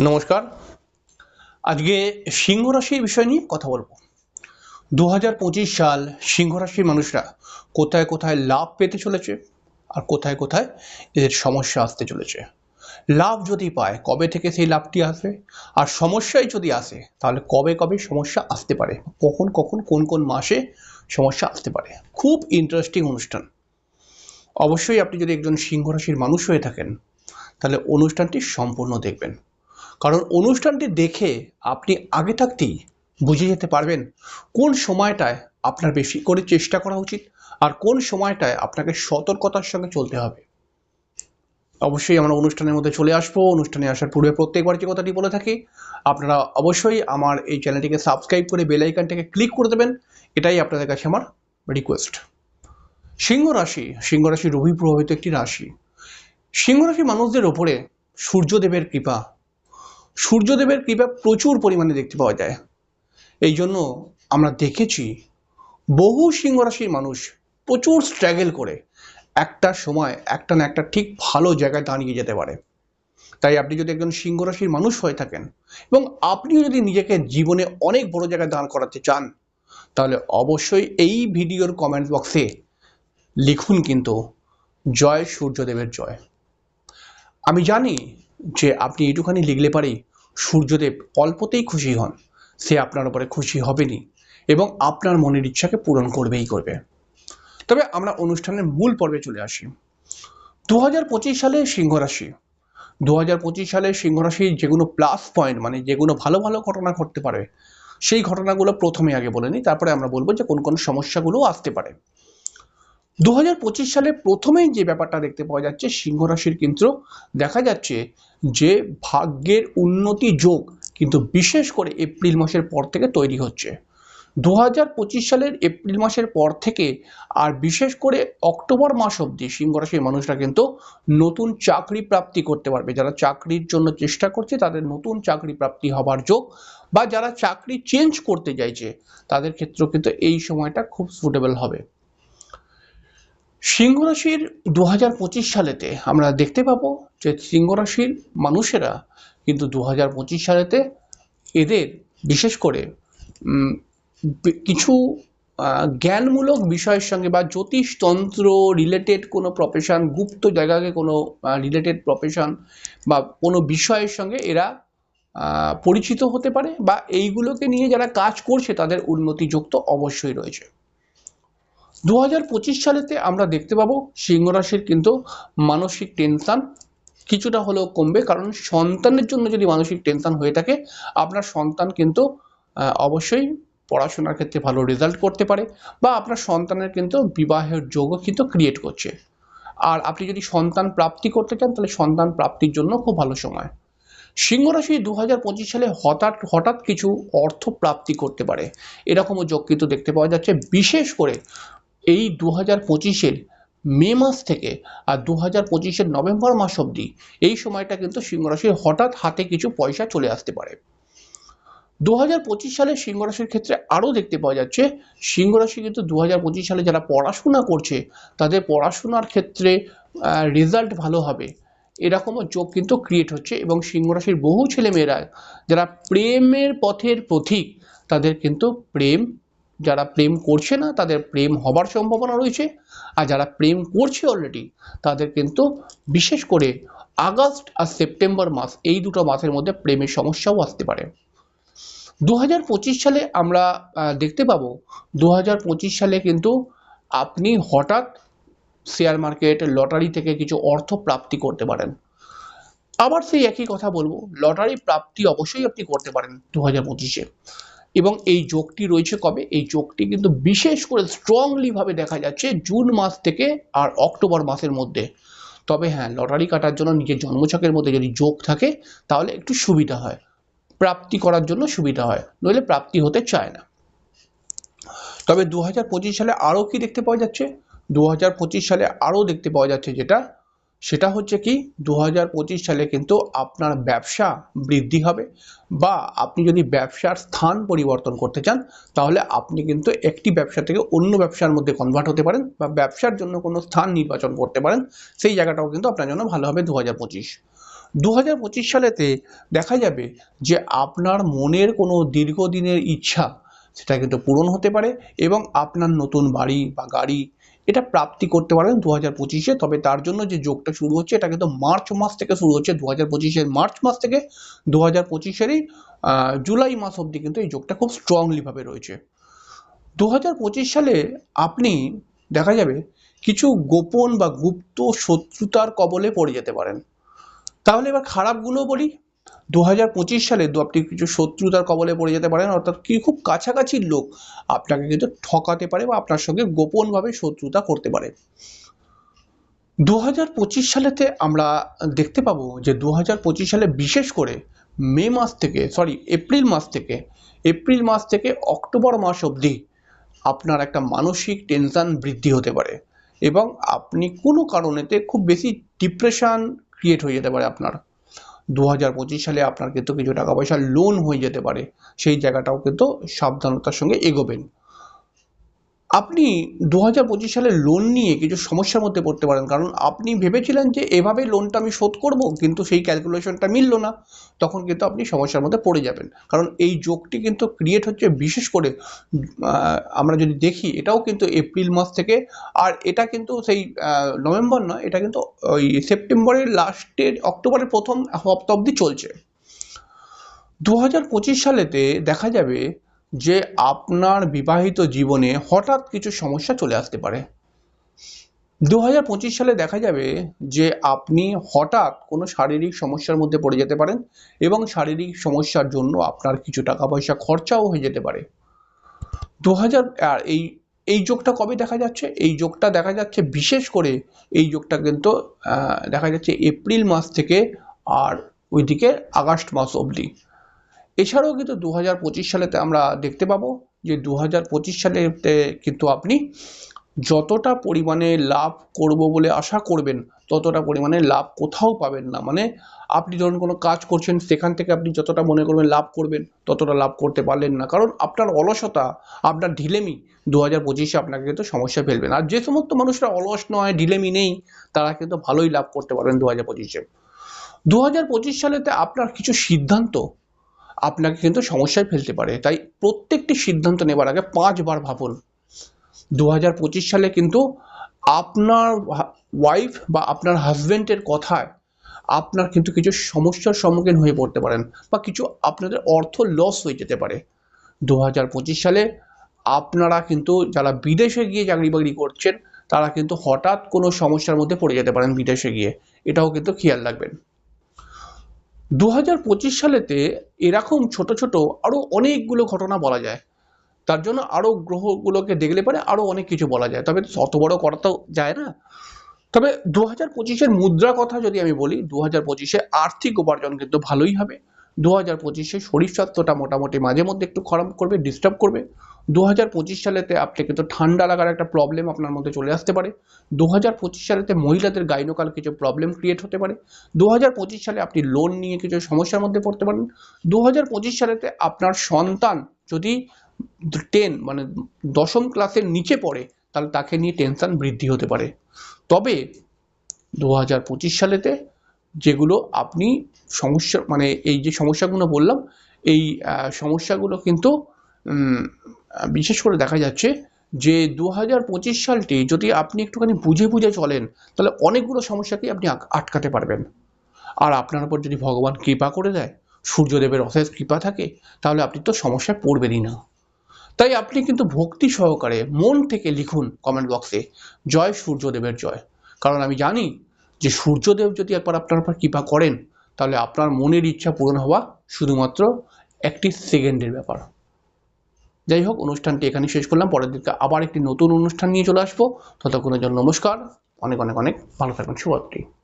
নমস্কার। আজকে সিংহ রাশির বিষয় নিয়ে কথা বলব। দু হাজার পঁচিশ সাল সিংহ রাশির মানুষরা কোথায় কোথায় লাভ পেতে চলেছে আর কোথায় কোথায় এদের সমস্যা আসতে চলেছে। লাভ যদি পায়, কবে থেকে সেই লাভটি আসবে? আর সমস্যাই যদি আসে, তাহলে কবে কবে সমস্যা আসতে পারে? কখন কখন, কোন কোন মাসে সমস্যা আসতে পারে? খুব ইন্টারেস্টিং অনুষ্ঠান। অবশ্যই আপনি যদি একজন সিংহ রাশির মানুষ হয়ে থাকেন, তাহলে অনুষ্ঠানটি সম্পূর্ণ দেখবেন। কারণ অনুষ্ঠানটি দেখে আপনি আগে থাকতেই বুঝে যেতে পারবেন কোন সময়টায় আপনার বেশি করে চেষ্টা করা উচিত আর কোন সময়টায় আপনাকে সতর্কতার সঙ্গে চলতে হবে। অবশ্যই আমরা অনুষ্ঠানের মধ্যে চলে আসব। অনুষ্ঠানে আসার পূর্বে প্রত্যেকবার যে কথাটি বলে থাকি, আপনারা অবশ্যই আমার এই চ্যানেলটিকে সাবস্ক্রাইব করে বেল আইকনটাকে ক্লিক করে দেবেন। এটাই আপনাদের কাছে আমার রিকোয়েস্ট সিংহ রাশি সিংহ রাশি রবি প্রভাবিত একটি রাশি। সিংহ রাশি মানুষদের ওপরে সূর্যদেবের কৃপা সূর্যদেবের কৃপা প্রচুর পরিমাণে দেখতে পাওয়া যায়। এই জন্য আমরা দেখেছি বহু সিংহ রাশির মানুষ প্রচুর স্ট্রাগল করে একটা সময় একটা না একটা ঠিক ভালো জায়গায় দাঁড়িয়ে যেতে পারে। তাই আপনি যদি একজন সিংহ রাশির মানুষ হয়ে থাকেন এবং আপনিও যদি নিজেকে জীবনে অনেক বড় জায়গায় দাঁড় করাতে চান, তাহলে অবশ্যই এই ভিডিওর কমেন্ট বক্সে লিখুন কিন্তু, জয় সূর্যদেবের জয়। আমি জানি যে আপনি এইটুখানি লিখলে পারেই সূর্যদেব অল্পতেই খুশি হন। সে আপনার উপরে খুশি হবেনি এবং আপনার মনের ইচ্ছাকে পূরণ করবেই করবে। তবে আমরা অনুষ্ঠানের মূল পর্বে চলে আসি। দু হাজার পঁচিশ সালে সিংহ রাশি দু হাজার পঁচিশ সালে সিংহ রাশির যেগুলো প্লাস পয়েন্ট মানে যেগুলো ভালো ভালো ঘটনা ঘটতে পারে, সেই ঘটনাগুলো প্রথমে আগে বলে নিই, তারপরে আমরা বলব যে কোন কোন সমস্যাগুলো আসতে পারে। দু হাজার পঁচিশ সালে প্রথমেই যে ব্যাপারটা দেখতে পাওয়া যাচ্ছে, সিংহ রাশির কিন্তু দেখা যাচ্ছে যে ভাগ্যের উন্নতি যোগ কিন্তু বিশেষ করে এপ্রিল মাসের পর থেকে তৈরি হচ্ছে। দু হাজার পঁচিশ সালের এপ্রিল মাসের পর থেকে আর বিশেষ করে অক্টোবর মাস অবধি সিংহ রাশির মানুষরা কিন্তু নতুন চাকরি প্রাপ্তি করতে পারবে। যারা চাকরির জন্য চেষ্টা করছে, তাদের নতুন চাকরি প্রাপ্তি হবার যোগ বা যারা চাকরি চেঞ্জ করতে চাইছে, তাদের ক্ষেত্রেও কিন্তু এই সময়টা খুব সুটেবল হবে। সিংহ রাশির দু হাজার পঁচিশ সালেতে আমরা দেখতে পাবো যে সিংহ রাশির মানুষেরা কিন্তু দু হাজার পঁচিশ সালেতে এদের বিশেষ করে কিছু জ্ঞানমূলক বিষয়ের সঙ্গে বা জ্যোতিষতন্ত্র রিলেটেড কোনো প্রফেশন গুপ্ত জায়গাকে কোনো রিলেটেড প্রফেশন বা কোনো বিষয়ের সঙ্গে এরা পরিচিত হতে পারে বা এইগুলোকে নিয়ে যারা কাজ করছে তাদের উন্নতিযুক্ত অবশ্যই রয়েছে। দু হাজার পঁচিশ সালেতে আমরা দেখতে পাবো সিংহ রাশির কিন্তু মানসিক টেনশন কিছুটা হলেও কমবে। কারণ সন্তানের জন্য যদি মানসিক টেনশন হয়ে থাকে, আপনার সন্তান কিন্তু অবশ্যই পড়াশোনার ক্ষেত্রে ভালো রেজাল্ট করতে পারে বা আপনার সন্তানের কিন্তু বিবাহের যোগও কিন্তু ক্রিয়েট করছে। আর আপনি যদি সন্তান প্রাপ্তি করতে চান, তাহলে সন্তান প্রাপ্তির জন্য খুব ভালো সময়। সিংহ রাশি দু হাজার পঁচিশ সালে হঠাৎ হঠাৎ কিছু অর্থ প্রাপ্তি করতে পারে। এরকমও যোগ কিন্তু দেখতে পাওয়া যাচ্ছে। বিশেষ করে এই দু হাজার পঁচিশের মে মাস থেকে আর দু হাজার পঁচিশের নভেম্বর মাস অবধি এই সময়টা কিন্তু সিংহ রাশির হঠাৎ হাতে কিছু পয়সা চলে আসতে পারে। দু হাজার পঁচিশ সালে সিংহ রাশির ক্ষেত্রে আরও দেখতে পাওয়া যাচ্ছে সিংহ রাশি কিন্তু দু হাজার পঁচিশ সালে যারা পড়াশোনা করছে, তাদের পড়াশোনার ক্ষেত্রে রেজাল্ট ভালো হবে। এরকমও যোগ কিন্তু ক্রিয়েট হচ্ছে এবং সিংহ রাশির বহু ছেলেমেয়েরা, যারা প্রেমের পথের পথিক তাদের কিন্তু প্রেম যারা প্রেম করছে না, তাদের প্রেম হবার সম্ভাবনা রয়েছে। আর যারা প্রেম করছে অলরেডি তাদের কিন্তু বিশেষ করে আগস্ট আর সেপ্টেম্বর মাস, এই দুটো মাসের মধ্যে প্রেমের সমস্যাও আসতে পারে। দু হাজার পঁচিশ সালে আমরা দেখতে পাবো দু সালে কিন্তু আপনি হঠাৎ শেয়ার মার্কেট লটারি থেকে কিছু অর্থ প্রাপ্তি করতে পারেন। আবার সেই একই কথা বলব লটারি প্রাপ্তি অবশ্যই আপনি করতে পারেন দু হাজার পঁচিশে। এবং এই যোগটি রয়েছে কবে? এই যোগটি কিন্তু বিশেষ করে স্ট্রংলি ভাবে দেখা যাচ্ছে জুন মাস থেকে আর অক্টোবর মাসের মধ্যে। তবে হ্যাঁ লটারি কাটার জন্য নিজের জন্মছকের মধ্যে যদি যোগ থাকে, তাহলে একটু সুবিধা হয়। প্রাপ্তি করার জন্য সুবিধা হয়, নইলে প্রাপ্তি হতে চায় না। তবে দু হাজার পঁচিশ সালে আরও কি দেখতে পাওয়া যাচ্ছে? দু হাজার পঁচিশ সালে আরও দেখতে পাওয়া যাচ্ছে যেটা সেটা হচ্ছে কি দু হাজার পঁচিশ সালে কিন্তু আপনার ব্যবসা বৃদ্ধি হবে বা আপনি যদি ব্যবসার স্থান পরিবর্তন করতে চান, তাহলে আপনি কিন্তু একটি ব্যবসা থেকে অন্য ব্যবসার মধ্যে কনভার্ট হতে পারেন বা ব্যবসার জন্য কোনো স্থান নির্বাচন করতে পারেন। সেই জায়গাটাও কিন্তু আপনার জন্য ভালো হবে দু হাজার পঁচিশ দু সালেতে দেখা যাবে যে আপনার মনের কোনো দীর্ঘদিনের ইচ্ছা, সেটা কিন্তু পূরণ হতে পারে এবং আপনার নতুন বাড়ি বা গাড়ি এটা প্রাপ্তি করতে পারেন দু হাজার পঁচিশে। তবে তার জন্য যে যোগটা শুরু হচ্ছে, এটা কিন্তু মার্চ মাস থেকে শুরু হচ্ছে দু হাজার পঁচিশের মার্চ মাস থেকে দু হাজার পঁচিশেরই জুলাই মাস অবধি কিন্তু এই যোগটা খুব স্ট্রংলিভাবে রয়েছে। দু হাজার পঁচিশ সালে আপনি, দেখা যাবে, কিছু গোপন বা গুপ্ত শত্রুতার কবলে পড়ে যেতে পারেন। তাহলে এবার খারাপগুলো বলি দু হাজার পঁচিশ সালে দু আপনি কিছু শত্রুতার কবলে পড়ে যেতে পারেন, অর্থাৎ কি খুব কাছাকাছির লোক আপনাকে কিন্তু ঠকাতে পারে বা আপনার সঙ্গে গোপনভাবে শত্রুতা করতে পারে। দু হাজার পঁচিশ সালেতে আমরা দেখতে পাবো যে দু হাজার পঁচিশ সালে বিশেষ করে মে মাস থেকে সরি এপ্রিল মাস থেকে, এপ্রিল মাস থেকে অক্টোবর মাস অবধি আপনার একটা মানসিক টেনশন বৃদ্ধি হতে পারে এবং আপনি কোনো কারণেতে খুব বেশি ডিপ্রেশন ক্রিয়েট হয়ে যেতে পারে আপনার। দু হাজার পঁচিশ সালে আপনার কিন্তু কিছু টাকা পয়সা লোন হয়ে যেতে পারে। সেই জায়গাটাও কিন্তু সাবধানতার সঙ্গে এগোবেন। আপনি দু হাজার পঁচিশ সালে লোন নিয়ে কিছু সমস্যার মধ্যে পড়তে পারেন। কারণ আপনি ভেবেছিলেন যে এভাবে লোনটা আমি শোধ করব, কিন্তু সেই ক্যালকুলেশনটা মিলল না। তখন কিন্তু আপনি সমস্যার মধ্যে পড়ে যাবেন। কারণ এই যোগটি কিন্তু ক্রিয়েট হচ্ছে বিশেষ করে আমরা যদি দেখি, এটাও কিন্তু এপ্রিল মাস থেকে। আর এটা কিন্তু সেই নভেম্বর নয়, এটা কিন্তু ওই সেপ্টেম্বরের লাস্টের অক্টোবরের প্রথম সপ্তাহ অবধি চলছে। দু হাজার পঁচিশ সালেতে দেখা যাবে যে আপনার বিবাহিত জীবনে হঠাৎ কিছু সমস্যা চলে আসতে পারে। দু হাজার পঁচিশ সালে দেখা যাবে যে আপনি হঠাৎ কোনো শারীরিক সমস্যার মধ্যে পড়ে যেতে পারেন এবং শারীরিক সমস্যার জন্য আপনার কিছু টাকা পয়সা খরচাও হয়ে যেতে পারে। দু হাজার আর এই এই যোগটা কবে দেখা যাচ্ছে? এই যোগটা দেখা যাচ্ছে বিশেষ করে এই যোগটা কিন্তু দেখা যাচ্ছে এপ্রিল মাস থেকে আর ওইদিকে আগস্ট মাস অবধি। এছাড়াও কিন্তু দু হাজার পঁচিশ সালেতে আমরা দেখতে পাবো যে দু হাজার পঁচিশ সালেতে কিন্তু আপনি যতটা পরিমাণে লাভ করব বলে আশা করবেন, ততটা পরিমাণে লাভ কোথাও পাবেন না। মানে আপনি ধরুন কোনো কাজ করছেন, সেখান থেকে আপনি যতটা মনে করবেন লাভ করবেন, ততটা লাভ করতে পারলেন না। কারণ আপনার অলসতা, আপনার ঢিলেমি দু হাজার পঁচিশে আপনাকে কিন্তু সমস্যা ফেলবেন আর যে সমস্ত মানুষরা অলস নয়, ঢিলেমি নেই, তারা কিন্তু ভালোই লাভ করতে পারবেন দু হাজার পঁচিশে। দু হাজার পঁচিশ সালেতে আপনার কিছু সিদ্ধান্ত আপনাকে কিন্তু সমস্যায় ফেলতে পারে। তাই প্রত্যেকটি সিদ্ধান্ত নেবার আগে পাঁচবার ভাবুন। দু হাজার পঁচিশ সালে কিন্তু আপনার ওয়াইফ বা আপনার হাজবেন্ডের কথায় আপনার কিন্তু কিছু সমস্যার সম্মুখীন হয়ে পড়তে পারেন বা কিছু আপনাদের অর্থ লস হয়ে যেতে পারে। দু হাজার পঁচিশ সালে আপনারা কিন্তু যারা বিদেশে গিয়ে চাকরি বাকরি করছেন, তারা কিন্তু হঠাৎ কোনো সমস্যার মধ্যে পড়ে যেতে পারেন বিদেশে গিয়ে। এটাও কিন্তু খেয়াল রাখবেন। দু হাজার পঁচিশ সালেতে এরকম ছোট ছোট আরও অনেকগুলো ঘটনা বলা যায়। তার জন্য আরও গ্রহগুলোকে দেখলে পরে আরও অনেক কিছু বলা যায়। তবে অত বড় করা তো যায় না। তবে দু হাজার পঁচিশের মুদ্রা কথা যদি আমি বলি দু হাজার পঁচিশে আর্থিক উপার্জন কিন্তু ভালোই হবে। দু হাজার পঁচিশে শরীর স্বাস্থ্যটা মোটামুটি মাঝে মধ্যে একটু খারাপ করবে ডিস্টার্ব করবে। দু হাজার পঁচিশ সালেতে আপনি কিন্তু ঠান্ডা লাগার একটা প্রবলেম আপনার মধ্যে চলে আসতে পারে। দু হাজার পঁচিশ সালেতে মহিলাদের গাইনোকাল কিছু প্রবলেম ক্রিয়েট হতে পারে। দু হাজার পঁচিশ সালে আপনি লোন নিয়ে কিছু সমস্যার মধ্যে পড়তে পারেন। দু হাজার পঁচিশ সালেতে আপনার সন্তান যদি টেন মানে দশম ক্লাসের নিচে পড়ে, তাহলে তাকে নিয়ে টেনশন বৃদ্ধি হতে পারে। তবে দু হাজার পঁচিশ সালেতে যেগুলো আপনি সমস্যা মানে এই যে সমস্যাগুলো বললাম, এই সমস্যাগুলো কিন্তু বিশেষ করে দেখা যাচ্ছে যে দু হাজার পঁচিশ সালটি যদি আপনি একটুখানি বুঝে বুঝে চলেন, তাহলে অনেকগুলো সমস্যাকেই আপনি আটকাতে পারবেন। আর আপনার উপর যদি ভগবান কৃপা করে দেয়, সূর্যদেবের অশেষ কৃপা থাকে, তাহলে আপনি তো সমস্যায় পড়বেনই না। তাই আপনি কিন্তু ভক্তি সহকারে মন থেকে লিখুন কমেন্ট বক্সে, জয় সূর্যদেবের জয়। কারণ আমি জানি যে সূর্যদেব যদি একবার আপনার উপর কৃপা করেন, তাহলে আপনার মনের ইচ্ছা পূরণ হওয়া শুধুমাত্র একটি সেকেন্ডের ব্যাপার। যাই হোক, অনুষ্ঠানটি এখানে শেষ করলাম। পরের দিনকে আবার একটি নতুন অনুষ্ঠান নিয়ে চলে আসব। ততক্ষণের জন্য নমস্কার। অনেক অনেক অনেক ভালো থাকবেন। শুভরাত্রি।